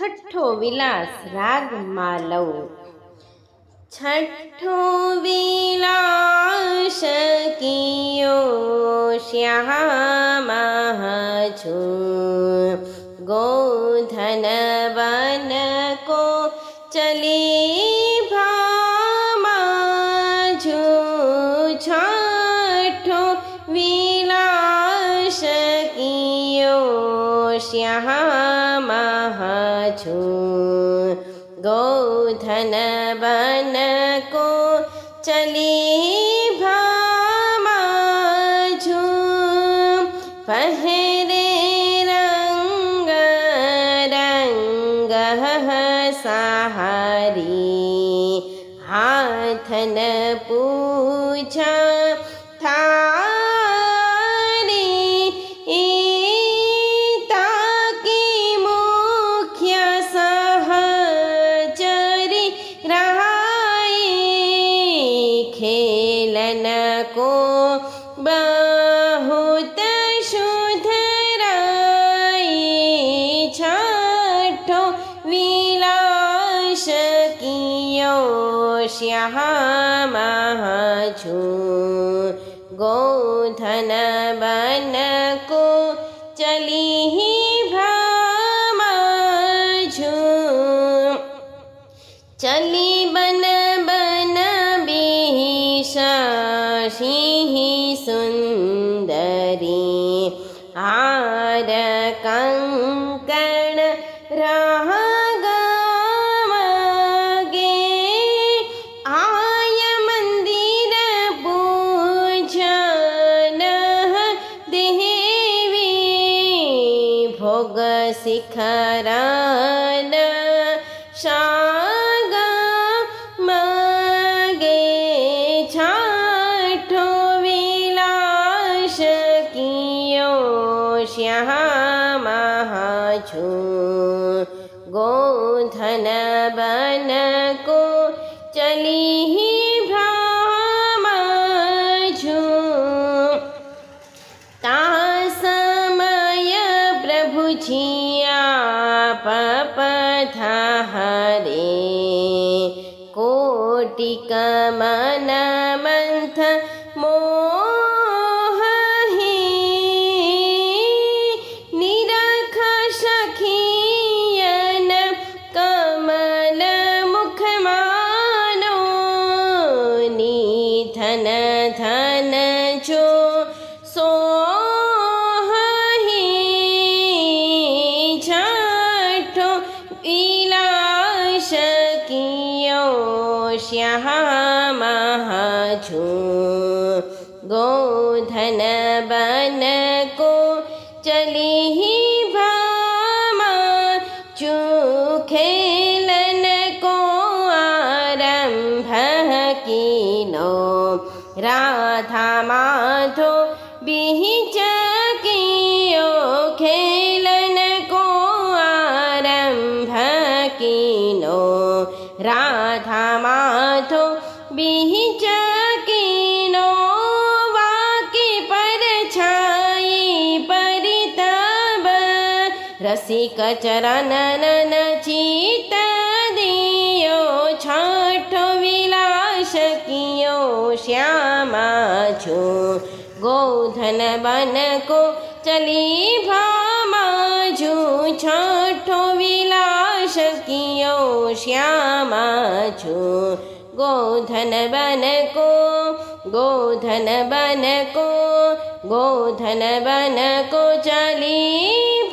છઠ્ઠો વિલાસ રાગમાં લઉં. છઠ્ઠો વિલાસ કિયો શ્યામા છું? ગોધન વન કો ચલી ભામા છું? છઠ્ઠો વિલાસ કિયો શ્યામા છું। ગૌધન બન કો ચલી ભામા છું। પહેરે રંગ રંગ સહારી હાથન પૂછા ખેલન કો બહુત શુધરાઈ છઠ્ઠો વિલાસ કિયો શ્યામા છું. ગોધન બન કો ચલી ભ્રમા છું. ચલી બિહિષિંહ સુંદરી હાર કંકણ દેવી ભોગ શિખરન શાગ શ્યામા છું ગોધન બન કો ચલી ભ્રમા છું તા સમય પ્રભુજીયા પપથા હરે કોટિક મન મંથ મોહહી વિલાસ કિયો શ્યામા છું ગોધન બન કો ચલી ભામા છું ખેલન કો આરંભ કીનો રાધા માધો બીચ રાધા માધો બીજ કીનો વાકી પર છાઈ પરિતાબ રસિક ચરણન ચિત દિયો, છઠ વિલાસ કિયો, શ્યામા છો. ગોધન બન કો ચલી ભામા છું વિલાસ કિયો શ્યામા છું? ગોધન બન કો ગોધન બન કો ગોધન બન કો ચલી